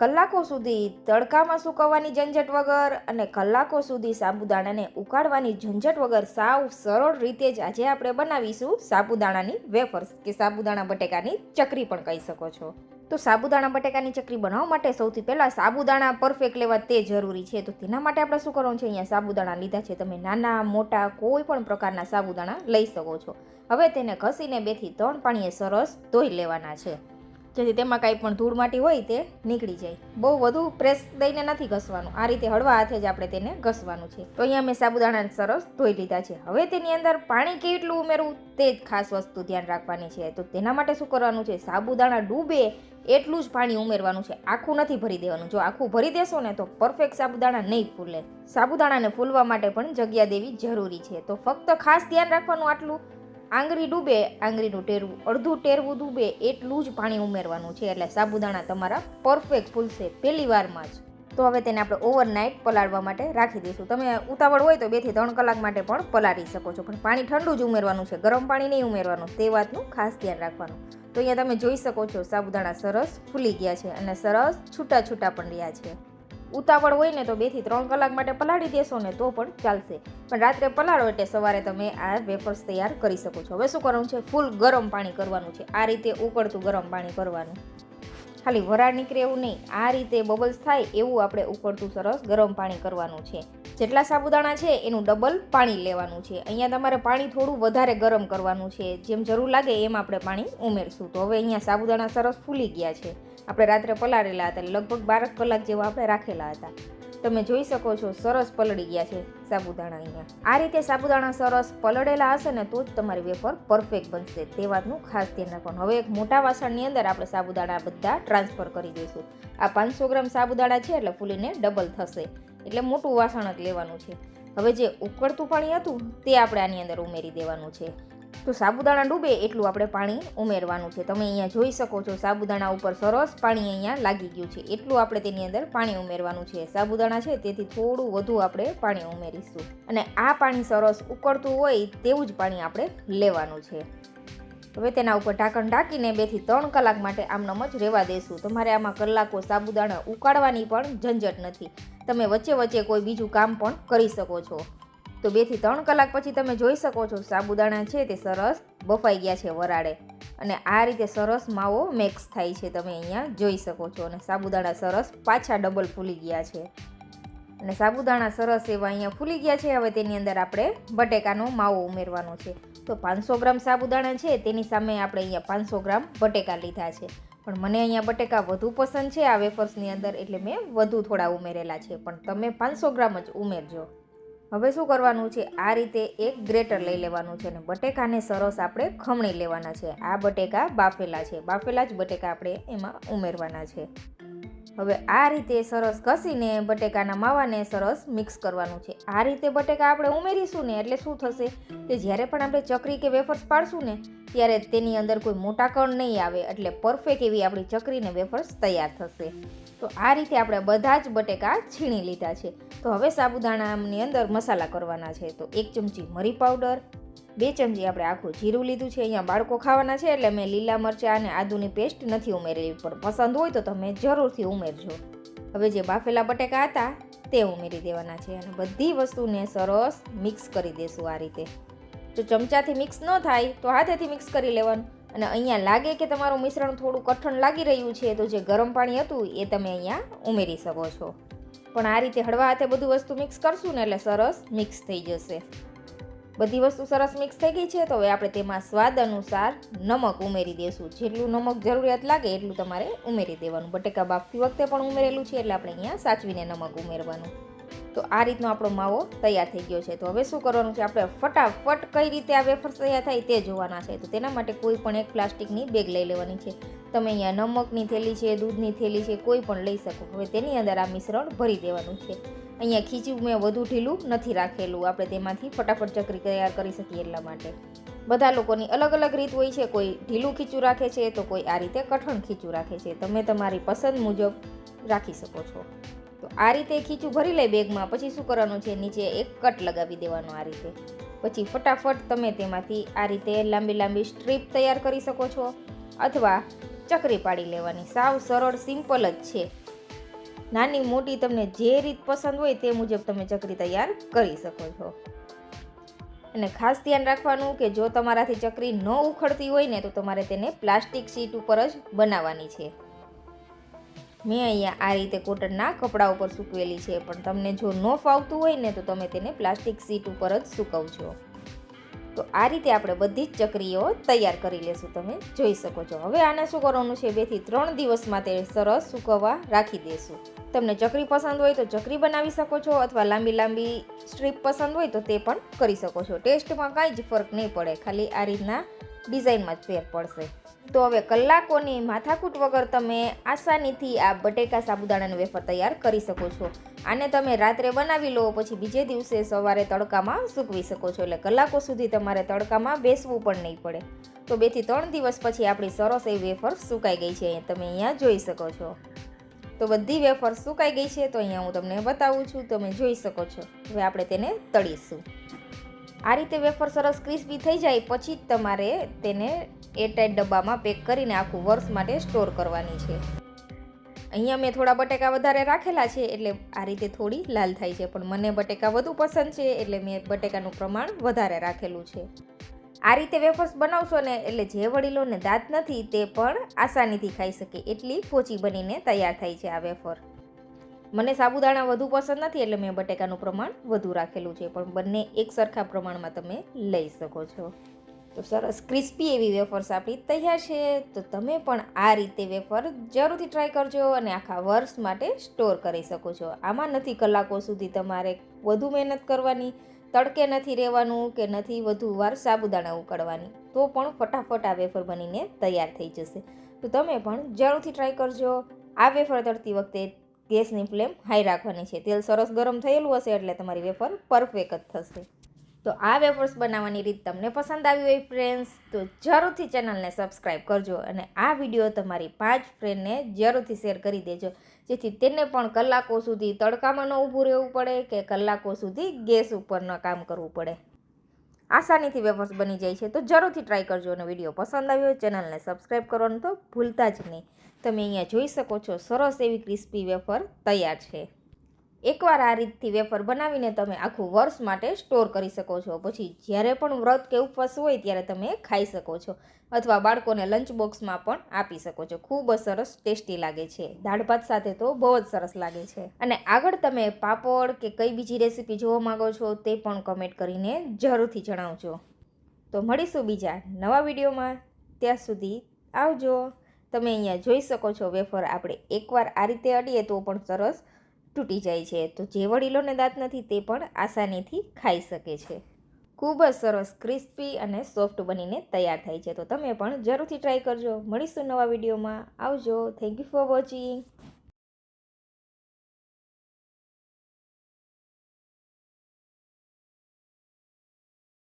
કલાકો સુધી તડકામાં સૂકવવાની ઝંઝટ વગર અને કલાકો સુધી સાબુદાણાને ઉકાળવાની ઝંઝટ વગર સાવ સરળ રીતે જ આજે આપણે બનાવીશું સાબુદાણાની વેફર્સ, કે સાબુદાણા બટેકાની ચકરી પણ કહી શકો છો. તો સાબુદાણા બટેકાની ચકરી બનાવવા માટે સૌથી પહેલાં સાબુદાણા પરફેક્ટ લેવા તે જરૂરી છે. તો તેના માટે આપણે શું કરવાનું છે? અહીંયા સાબુદાણા લીધા છે. તમે નાના, મોટા, કોઈ પણ પ્રકારના સાબુદાણા લઈ શકો છો. હવે તેને ઘસીને બેથી ત્રણ પાણીએ સરસ ધોઈ લેવાના છે. જેથી તેમાં કાંઈ પણ ધૂળ માટી હોય તે નીકળી જાય. બહુ વધુ પ્રેસ દઈને નથી ઘસવાનું. આ રીતે હળવા હાથે જ આપણે તેને ઘસવાનું છે. તો અહીંયા મેં સાબુદાણાને સરસ ધોઈ લીધા છે. હવે તેની અંદર પાણી કેટલું ઉમેરવું તે જ ખાસ વસ્તુ ધ્યાન રાખવાની છે. તો તેના માટે શું કરવાનું છે? સાબુદાણા ડૂબે એટલું જ પાણી ઉમેરવાનું છે. આખું નથી ભરી દેવાનું. જો આખું ભરી દેશો ને તો પરફેક્ટ સાબુદાણા નહીં ફૂલે. સાબુદાણાને ફૂલવા માટે પણ જગ્યા દેવી જરૂરી છે. તો ફક્ત ખાસ ધ્યાન રાખવાનું આટલું આંગળી ડૂબે, આંગળીનું ટેરવું, અડધું ટેરવું ડૂબે, એટલું જ પાણી ઉમેરવાનું છે. એટલે સાબુદાણા તમારા પરફેક્ટ ફૂલશે પહેલી વારમાં જ. તો હવે તેને આપણે ઓવરનાઇટ પલાળવા માટે રાખી દઈશું. તમે ઉતાવળ હોય તો બેથી ત્રણ કલાક માટે પણ પલાળી શકો છો. પણ પાણી ઠંડુ જ ઉમેરવાનું છે. ગરમ પાણી નહીં ઉમેરવાનું. તે વાતનું ખાસ ધ્યાન રાખવાનું. તો અહીંયા તમે જોઈ શકો છો સાબુદાણા સરસ ફૂલી ગયા છે અને સરસ છૂટા છૂટા પણ રહ્યા છે. ઉતાવળ હોય ને તો બેથી ત્રણ કલાક માટે પલાળી દેશો ને તો પણ ચાલશે. પણ રાત્રે પલાળો એટલે સવારે તમે આ વેફર્સ તૈયાર કરી શકો છો. હવે શું કરવાનું છે? ફૂલ ગરમ પાણી કરવાનું છે. આ રીતે ઉકળતું ગરમ પાણી કરવાનું. ખાલી વરાળ નીકળે એવું નહીં. આ રીતે બબલ્સ થાય એવું આપણે ઉકળતું સરસ ગરમ પાણી કરવાનું છે. જેટલા સાબુદાણા છે એનું ડબલ પાણી લેવાનું છે. અહીંયા તમારે પાણી થોડું વધારે ગરમ કરવાનું છે. જેમ જરૂર લાગે એમ આપણે પાણી ઉમેરશું. તો હવે અહીંયા સાબુદાણા સરસ ફૂલી ગયા છે. આપણે રાત્રે પલાળેલા હતા લગભગ બારક કલાક જેવા આપણે રાખેલા હતા. તમે જોઈ શકો છો, સરસ પલળી ગયા છે સાબુદાણા અહીંયા. આ રીતે સાબુદાણા સરસ પલળેલા હશે ને તો જ તમારી વેફર પરફેક્ટ બનશે. તે વાતનું ખાસ ધ્યાન રાખવાનું. હવે એક મોટા વાસણની અંદર આપણે સાબુદાણા બધા ટ્રાન્સફર કરી દઈશું. આ પાંચસો ગ્રામ સાબુદાણા છે એટલે ફૂલીને ડબલ થશે. એટલે મોટું વાસણ જ લેવાનું છે. હવે જે ઉકળતું પાણી હતું તે આપણે આની અંદર ઉમેરી દેવાનું છે. તો સાબુદાણા ડૂબે એટલું આપણે પાણી ઉમેરવાનું છે. તમે અહીંયા જોઈ શકો છો સાબુદાણા ઉપર સરસ પાણી અહીંયા લાગી ગયું છે. એટલું આપણે તેની અંદર પાણી ઉમેરવાનું છે. સાબુદાણા છે તેથી થોડું વધુ આપણે પાણી ઉમેરીશું. અને આ પાણી સરસ ઉકળતું હોય તેવું જ પાણી આપણે લેવાનું છે. હવે તેના ઉપર ઢાંકણ ઢાંકીને બેથી ત્રણ કલાક માટે આમનામ જ રહેવા દેશું. તમારે આમાં કલાકો સાબુદાણા ઉકાળવાની પણ ઝંઝટ નથી. તમે વચ્ચે વચ્ચે કોઈ બીજું કામ પણ કરી શકો છો. તો બેથી ત્રણ કલાક પછી તમે જોઈ શકો છો સાબુદાણા છે તે સરસ બફાઈ ગયા છે વરાળે. અને આ રીતે સરસ માવો મિક્સ થાય છે તમે અહીંયા જોઈ શકો છો. અને સાબુદાણા સરસ પાછા ડબલ ફૂલી ગયા છે. અને સાબુદાણા સરસ એવા અહીંયા ફૂલી ગયા છે. હવે તેની અંદર આપણે બટેકાનો માવો ઉમેરવાનો છે. તો પાંચસો ગ્રામ સાબુદાણા છે, તેની સામે આપણે અહીંયા પાંચસો ગ્રામ બટેકા લીધા છે. પણ મને અહીંયા બટેકા વધુ પસંદ છે, આ વેફર્સની અંદર એટલે મેં વધુ થોડા ઉમેરેલા છે. પણ તમે પાંચસો ગ્રામ જ ઉમેરજો. હવે શું કરવાનું છે? આ રીતે એક ગ્રેટર લઈ લેવાનું છે અને બટેકાને સરસ આપણે ખમણી લેવાના છે. આ બટેકા બાફેલા છે. બાફેલા જ બટેકા આપણે એમાં ઉમેરવાના છે. હવે આ રીતે સરસ ઘસીને બટેકાના માવાને સરસ મિક્સ કરવાનું છે. આ રીતે બટેકા આપણે ઉમેરીશું ને એટલે શું થશે? કે જ્યારે પણ આપણે ચકરી કે વેફર્સ પાડશું ને, ત્યારે તેની અંદર કોઈ મોટા કણ નહીં આવે એટલે પરફેક્ટ એવી આપણી ચકરી ને વેફર્સ તૈયાર થશે. તો આ રીતે આપણે બધા જ બટેકા છીણી લીધા છે. તો હવે સાબુદાણાની અંદર મસાલા કરવાના છે. તો એક ચમચી મરી પાવડર, બે ચમચી આપણે આખું જીરું લીધું છે. અહીંયા બાળકો ખાવાના છે એટલે મેં લીલા મરચાં અને આદુની પેસ્ટ નથી ઉમેરેલી. પણ પસંદ હોય તો તમે જરૂરથી ઉમેરજો. હવે જે બાફેલા બટેકા હતા તે ઉમેરી દેવાના છે અને બધી વસ્તુને સરસ મિક્સ કરી દેશું આ રીતે. જો ચમચાથી મિક્સ ન થાય તો હાથેથી મિક્સ કરી લેવાનું. અને અહીંયા લાગે કે તમારું મિશ્રણ થોડું કઠણ લાગી રહ્યું છે, તો જે ગરમ પાણી હતું એ તમે અહીંયા ઉમેરી શકો છો. પણ આ રીતે હળવા હાથે બધું વસ્તુ મિક્સ કરશું ને એટલે સરસ મિક્સ થઈ જશે. બધી વસ્તુ સરસ મિક્સ થઈ ગઈ છે, તો હવે આપણે તેમાં સ્વાદ અનુસાર નમક ઉમેરી દેશું. જેટલું નમક જરૂરિયાત લાગે એટલું તમારે ઉમેરી દેવાનું. બટેકા બાફતી વખતે પણ ઉમેરેલું છે, એટલે આપણે અહીંયા સાચવીને નમક ઉમેરવાનું. તો આ રીતનો આપણો માવો તૈયાર થઈ ગયો છે. તો હવે શું કરવાનું છે? આપણે ફટાફટ કઈ રીતે આ વેફર્સ તૈયાર થાય તે જોવાના છે. તો તેના માટે કોઈ પણ એક પ્લાસ્ટિકની બેગ લઈ લેવાની છે. તમે અહીંયા નમકની થેલી છે, દૂધની થેલી છે, કોઈ પણ લઈ શકો. હવે તેની અંદર આ મિશ્રણ ભરી દેવાનું છે. અહીંયા ખીચું મેં વધુ ઢીલું નથી રાખેલું. આપણે તેમાંથી ફટાફટ ચકરી તૈયાર કરી શકીએ એટલા માટે. બધા લોકોની અલગ અલગ રીત હોય છે. કોઈ ઢીલું ખીચું રાખે છે, તો કોઈ આ રીતે કઠણ ખીચું રાખે છે. તમે તમારી પસંદ મુજબ રાખી શકો છો. આ રીતે ખીચું ભરી લે બેગમાં. પછી શું કરવાનું છે? નીચે એક કટ લગાવી દેવાનો આ રીતે. પછી ફટાફટ તમે તેમાંથી આ રીતે લાંબી લાંબી સ્ટ્રીપ તૈયાર કરી શકો છો અથવા ચકરી પાડી લેવાની. સાવ સરળ, સિમ્પલ જ છે. નાની મોટી તમને જે રીત પસંદ હોય તે મુજબ તમે ચકરી તૈયાર કરી શકો છો. અને ખાસ ધ્યાન રાખવાનું કે જો તમારાથી ચકરી ન ઉખડતી હોય ને તો તમારે તેને પ્લાસ્ટિક શીટ ઉપર જ બનાવવાની છે. મેં અહીંયા આ રીતે કોટનના કપડા ઉપર સૂકવેલી છે, પણ તમને જો ન ફાવતું હોય ને તો તમે તેને પ્લાસ્ટિક શીટ ઉપર જ સૂકવજો. તો આ રીતે આપણે બધી જ ચકરીઓ તૈયાર કરી લેશું, તમે જોઈ શકો છો. હવે આને શું કરવાનું છે બેથી ત્રણ દિવસમાં તે સરસ સૂકવવા રાખી દેશું. તમને ચકરી પસંદ હોય તો ચકરી બનાવી શકો છો, અથવા લાંબી લાંબી સ્ટ્રીપ પસંદ હોય તો તે પણ કરી શકો છો. ટેસ્ટમાં કાંઈ જ ફરક નહીં પડે, ખાલી આ રીતના ડિઝાઇનમાં જ ફેર પડશે. તો હવે કલાકોની માથાકૂટ વગર તમે આસાનીથી આ બટેકા સાબુદાણાનું વેફર તૈયાર કરી શકો છો. આને તમે રાત્રે બનાવી લો, પછી બીજે દિવસે સવારે તડકામાં સૂકવી શકો છો. એટલે કલાકો સુધી તમારે તડકામાં બેસવું પણ નહીં પડે. તો બેથી ત્રણ દિવસ પછી આપણી સરસ એવી વેફર સુકાઈ ગઈ છે. તમે અહીંયા જોઈ શકો છો. તો બધી વેફર સુકાઈ ગઈ છે. તો અહીંયા હું તમને બતાવું છું. તમે જોઈ શકો છો. હવે આપણે તેને તળીશું. આ રીતે વેફર સરસ ક્રિસ્પી થઈ જાય, પછી જ તમારે તેને એરટાઈટ ડબ્બામાં પેક કરીને આખું વર્ષ માટે સ્ટોર કરવાની છે. અહીંયા મેં થોડા બટેકા વધારે રાખેલા છે, એટલે આ રીતે થોડી લાલ થાય છે, પણ મને બટેકા વધુ પસંદ છે, એટલે મેં બટેકાનું પ્રમાણ વધારે રાખેલું છે. આ રીતે વેફર્સ બનાવશો ને, એટલે જે વડીલોને દાંત નથી, તે પણ આસાનીથી ખાઈ શકે, એટલી પોચી બનીને તૈયાર થાય છે આ વેફર. મને સાબુદાણા વધુ પસંદ નથી એટલે મેં બટેકાનું પ્રમાણ વધુ રાખેલું છે, પણ બંને એક સરખા પ્રમાણમાં તમે લઈ શકો છો. તો સરસ ક્રિસ્પી એવી વેફર્સ આપણી તૈયાર છે. તો તમે પણ આ રીતે વેફર જરૂરથી ટ્રાય કરજો અને આખા વર્ષ માટે સ્ટોર કરી શકો છો. આમાં નથી કલાકો સુધી તમારે વધુ મહેનત કરવાની, તડકે નથી રહેવાનું કે નથી વધુ વાર સાબુદાણા ઉકળવાની. તો પણ ફટાફટ આ વેફર બનીને તૈયાર થઈ જશે. તો તમે પણ જરૂરથી ટ્રાય કરજો. આ વેફર તળતી વખતે ગેસની ફ્લેમ હાઈ રાખવાની છે. તેલ સરસ ગરમ થયેલું હશે એટલે તમારી વેફર પરફેક્ટ જ થશે. તો આ વેફર્સ બનાવવાની રીત તમને પસંદ આવી હોય ફ્રેન્ડ્સ તો જરૂરથી ચેનલને સબસ્ક્રાઈબ કરજો અને આ વીડિયો તમારી પાંચ ફ્રેન્ડને જરૂરથી શેર કરી દેજો. જેથી તેને પણ કલાકો સુધી તડકામાં ન ઊભું રહેવું પડે કે કલાકો સુધી ગેસ ઉપર ન કામ કરવું પડે. આસાનીથી વેફર્સ બની જાય છે. તો જરૂરથી ટ્રાય કરજો અને વીડિયો પસંદ આવ્યો ચેનલને સબસ્ક્રાઈબ કરવાનું તો ભૂલતા જ નહીં. તમે અહીંયા જોઈ શકો છો, સરસ એવી ક્રિસ્પી વેફર તૈયાર છે. એકવાર આ રીતથી વેફર બનાવીને તમે આખું વર્ષ માટે સ્ટોર કરી શકો છો. પછી જ્યારે પણ વ્રત કે ઉપવાસ હોય ત્યારે તમે ખાઈ શકો છો અથવા બાળકોને લંચ બોક્સમાં પણ આપી શકો છો. ખૂબ જ સરસ ટેસ્ટી લાગે છે. દાળ ભાત સાથે તો બહુ જ સરસ લાગે છે. અને આગળ તમે પાપડ કે કઈ બીજી રેસીપી જોવા માંગો છો તે પણ કમેન્ટ કરીને જરૂરથી જણાવજો. તો મળીશું બીજા નવા વિડીયોમાં. ત્યાં સુધી આવજો. તમે અહીંયા જોઈ શકો છો વેફર. આપણે એકવાર આ રીતે અડીએ તો પણ સરસ તૂટી જાય છે. તો જે વડીલોને દાંત નથી તે પણ આસાનીથી ખાઈ શકે છે. ખૂબ જ સરસ, ક્રિસ્પી અને સોફ્ટ બનીને તૈયાર થાય છે. તો તમે પણ જરૂરથી ટ્રાય કરજો. મળીશું નવા વિડીયોમાં. આવજો. Thank you for watching.